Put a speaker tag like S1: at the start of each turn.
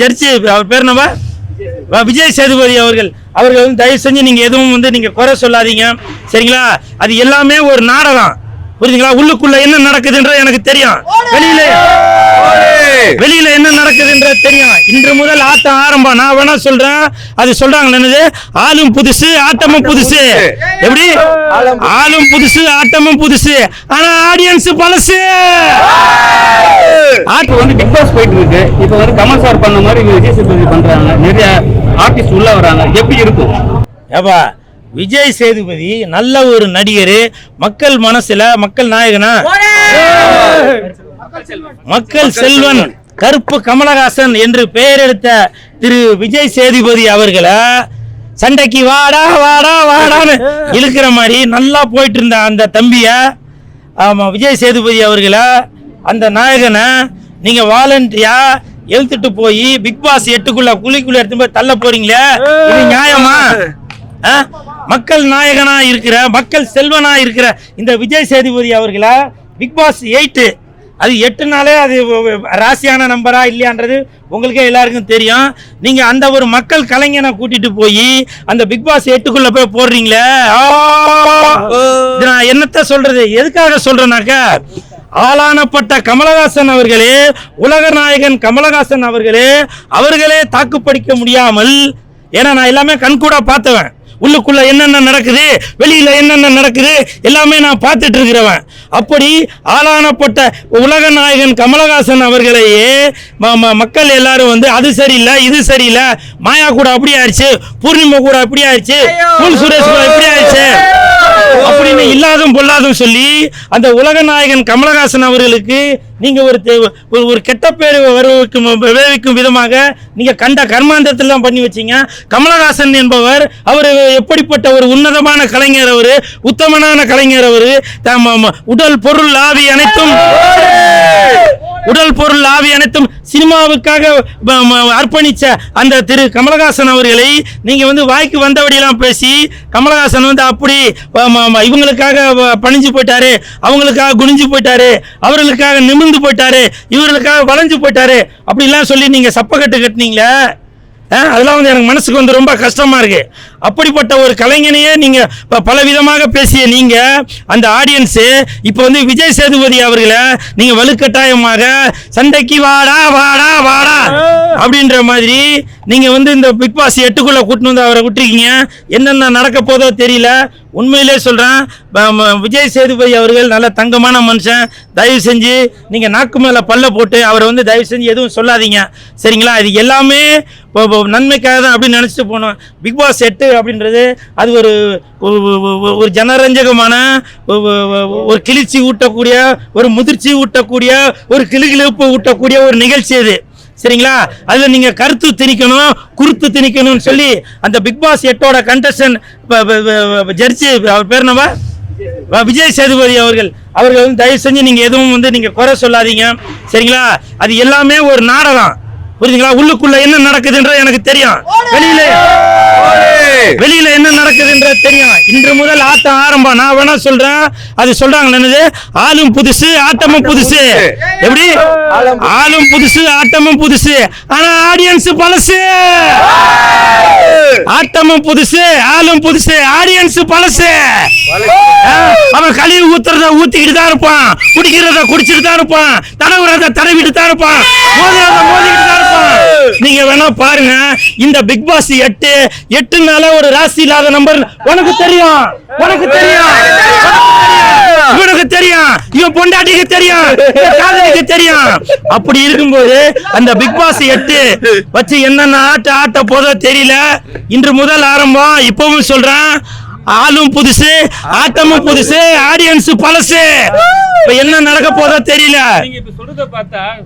S1: ஜட்ஜி அவர் பேர் நம்ம விஜய் சேதுபதி அவர்கள். அவர்கள் வந்து தயவு செஞ்சு நீங்கள் எதுவும் வந்து நீங்கள் குறை சொல்லாதீங்க. சரிங்களா? அது எல்லாமே ஒரு நாடகம். புரியுதுங்களா? உள்ளுக்குள்ள என்ன நடக்குதுன்ற எனக்கு தெரியும். வெளியில. வெளியில என்ன நடக்குதுன்றது தெரியும். இன்று முதல் ஆட்டம் ஆரம்பம். நான் வேணா சொல்றேன். அது சொல்றாங்க என்னது? ஆளும் புதுசு ஆட்டமும் புதுசு. எப்படி? ஆளும் புதுசு ஆட்டமும் புதுசு. ஆனா ஆடியன்ஸ் பழசு.
S2: இப்போ வந்து பிக் பாஸ் போயிட்டு இருக்கு இப்போ வந்து கமல் சார் பண்ண மாதிரி விஜய் சேதுபதி பண்றாங்க. நிறைய ஆர்டிஸ்ட் உள்ள வராங்க. எப்படி இருக்கும்?
S1: ஏப்பா விஜய் சேதுபதி நல்ல ஒரு நடிகர். மக்கள் மனசுல மக்கள் நாயகனா? மக்கள் செல்வன். கருப்பு கமலஹாசன் என்று பெயர் எடுத்த திரு விஜய் சேதுபதி அவர்களை சண்டைக்கு வாடா வாடா வாடான்னு இழுக்கிற மாதிரி நல்லா போயிட்டு இருந்த அந்த தம்பிய ஆமா விஜய் சேதுபதி அவர்களை அந்த நாயகனை நீங்கள் வாலண்டியா எழுத்துட்டு போய் பிக் பாஸ் எட்டுக்குள்ள குழிக்குள்ள எடுத்து போய் தள்ள போறீங்களே? இது நியாயமா? ஆ? மக்கள் நாயகனா இருக்கிற மக்கள் செல்வனா இருக்கிற இந்த விஜய் சேதுபதி அவர்களை பிக் பாஸ் எயிட்டு அது எட்டு நாளே அது ராசியான நம்பரா இல்லையான்றது உங்களுக்கே எல்லாருக்கும் தெரியும். நீங்க அந்த ஒரு மக்கள் கலைஞனை கூட்டிட்டு போய் அந்த பிக் பாஸ் எட்டுக்குள்ள போய் போடுறீங்களே? நான் என்னத்த சொல்றது? எதுக்காக சொல்றேனாக்கா ஆளானப்பட்ட கமலஹாசன் அவர்களே உலக நாயகன் கமலஹாசன் அவர்களே அவர்களே தாக்குப்பிடிக்க முடியாமல் ஏன்னா நான் எல்லாமே கண்கூட பார்த்தவன். உள்ளுக்குள்ள என்னென்ன நடக்குது? வெளியில என்னென்ன நடக்குது? எல்லாமே நான் பார்த்துட்டு இருக்கிறவன். அப்படி ஆளானப்பட்ட உலக நாயகன் கமலஹாசன் அவர்களையே மக்கள் எல்லாரும் வந்து அது சரியில்லை இது சரியில்லை. மாயா கூட அப்படி ஆயிடுச்சு. பூர்ணிமா கூட அப்படி ஆயிடுச்சு. சுரேஷ் கூட இப்படி ஆயிடுச்சு. அப்படின்னு இல்லாதும் பொல்லாதும் சொல்லி அந்த உலக நாயகன் கமலஹாசன் அவர்களுக்கு நீங்க ஒரு ஒரு- ஒரு கெட்ட பேர் வருவதற்கு விளைவிக்கும் விதமாக நீங்க கண்ட கர்மாந்தத்தெல்லாம் பண்ணி வச்சீங்க. கமலஹாசன் என்பவர் அவர் எப்படிப்பட்ட ஒரு உன்னதமான கலைஞர் அவரு உத்தமனான கலைஞர் அவரு தம் உடல் பொருள் ஆவி அனைத்தும் உடல் பொருள் ஆவி அனைத்தும் சினிமாவுக்காக அர்ப்பணித்த அர்ப்பணிச்ச அந்த திரு கமலஹாசன் அவர்களை நீங்கள் வந்து வாய்க்கு வந்தபடியெல்லாம் பேசி கமலஹாசன் வந்து அப்படி இவங்களுக்காக வ- பணிஞ்சு போயிட்டாரு அவங்களுக்காக குனிஞ்சு போயிட்டாரு அவர்களுக்காக நிமிர்ந்து போயிட்டாரு இவர்களுக்காக வளைஞ்சு போயிட்டாரு அப்படிலாம் சொல்லி நீங்கள் சப்பக்கட்டு கட்டினீங்களே? அதெல்லாம் வந்து எனக்கு மனசுக்கு வந்து ரொம்ப கஷ்டமாக இருக்குது அப்படிப்பட்ட ஒரு கலைஞனையே நீங்கள் இப்போ பலவிதமாக பேசிய நீங்கள் அந்த ஆடியன்ஸு இப்போ வந்து விஜய் சேதுபதி அவர்களை நீங்கள் வலுக்கட்டாயமாக சண்டைக்கு வாடா வாடா வாடா அப்படின்ற மாதிரி நீங்கள் வந்து இந்த பிக் பாஸ் எட்டுக்குள்ளே கூட்டின்னு வந்து அவரை விட்டுருக்கீங்க. என்னென்ன நடக்க போதோ தெரியல. உண்மையிலே சொல்கிறேன் விஜய் சேதுபதி அவர்கள் நல்ல தங்கமான மனுஷன். தயவு செஞ்சு நீங்கள் நாக்கு மேலே பல்ல போட்டு அவரை வந்து தயவு செஞ்சு எதுவும் சொல்லாதீங்க. சரிங்களா? இது எல்லாமே இப்போ- இப்போ நன்மைக்காக தான் அப்படின்னு நினச்சிட்டு போனோம். பிக் பாஸ் எட்டு அப்படின்றது அது ஒரு ஒரு- ஜனரஞ்சகமான ஒரு- கிளிச்சி ஊட்டக்கூடிய ஒரு முதிர்ச்சி ஊட்டக்கூடிய ஒரு கிளுகிழுப்பு ஊட்டக்கூடிய ஒரு நிகழ்ச்சி அது சரிங்களா? அதில் நீங்கள் கருத்து திணிக்கணும் குருத்து திணிக்கணும்னு சொல்லி அந்த பிக் பாஸ் எட்டோட கண்டஸ்டன் ஜட்ஜி அவர் பேர் நம்ம விஜய் சேதுபதி அவர்கள். அவர்கள் வந்து தயவு செஞ்சு நீங்கள் எதுவும் வந்து நீங்கள் குறை சொல்லாதீங்க. சரிங்களா? அது எல்லாமே ஒரு நாடகம். புரியுதுங்களா? உள்ளுக்குள்ள என்ன நடக்குதுன்ற எனக்கு தெரியும். வெளியில வெளியில என்ன நடக்குதுன்றது தெரியும். இன்று முதல் ஆட்டம் ஆரம்பம். நான் வேணா சொல்றேன். அது சொல்றாங்க என்னது? ஆளும் புதுசு ஆட்டமும் புதுசு. எப்படி? ஆளும் புதுசு ஆட்டமும் புதுசு. ஆனா ஆடியன்ஸ் பழசு. ஆட்டமும் புதுசு ஆளும் புதுசு. ஆடியன்ஸ் பழசு. அவன் கழிவு ஊத்துறத ஊத்திக்கிட்டு தான் இருப்பான். குடிக்கிறத குடிச்சிட்டு தான் இருப்பான். தடவுறத தடவிட்டு தான் இருப்பான். மோதுறத மோதிக்கிட்டு தான் நீங்க வேணா பாருங்க. இந்த பிக் பாஸ் எட்டு எட்டுனால ஒரு ராசி இல்லாத நம்பர் உனக்கு தெரியும். உனக்கு தெரியும். இவனுக்கு தெரியும். இவன் பொண்டாட்டிக்கு தெரியும். காதலிக்கு தெரியும். அப்படி இருக்கும்போது அந்த பிக் பாஸ் எட்டு வச்சு என்னென்ன ஆட்ட ஆட்ட போதோ தெரியல. இன்று முதல் ஆரம்பம். இப்பவும் சொல்றேன். ஆளும் புதுசு ஆட்டமும் புதுசு ஆடியன்ஸ் பழசு. இப்ப என்ன நடக்க போதோ தெரியல.
S2: நீங்க இப்ப சொல்றத பார்த்தா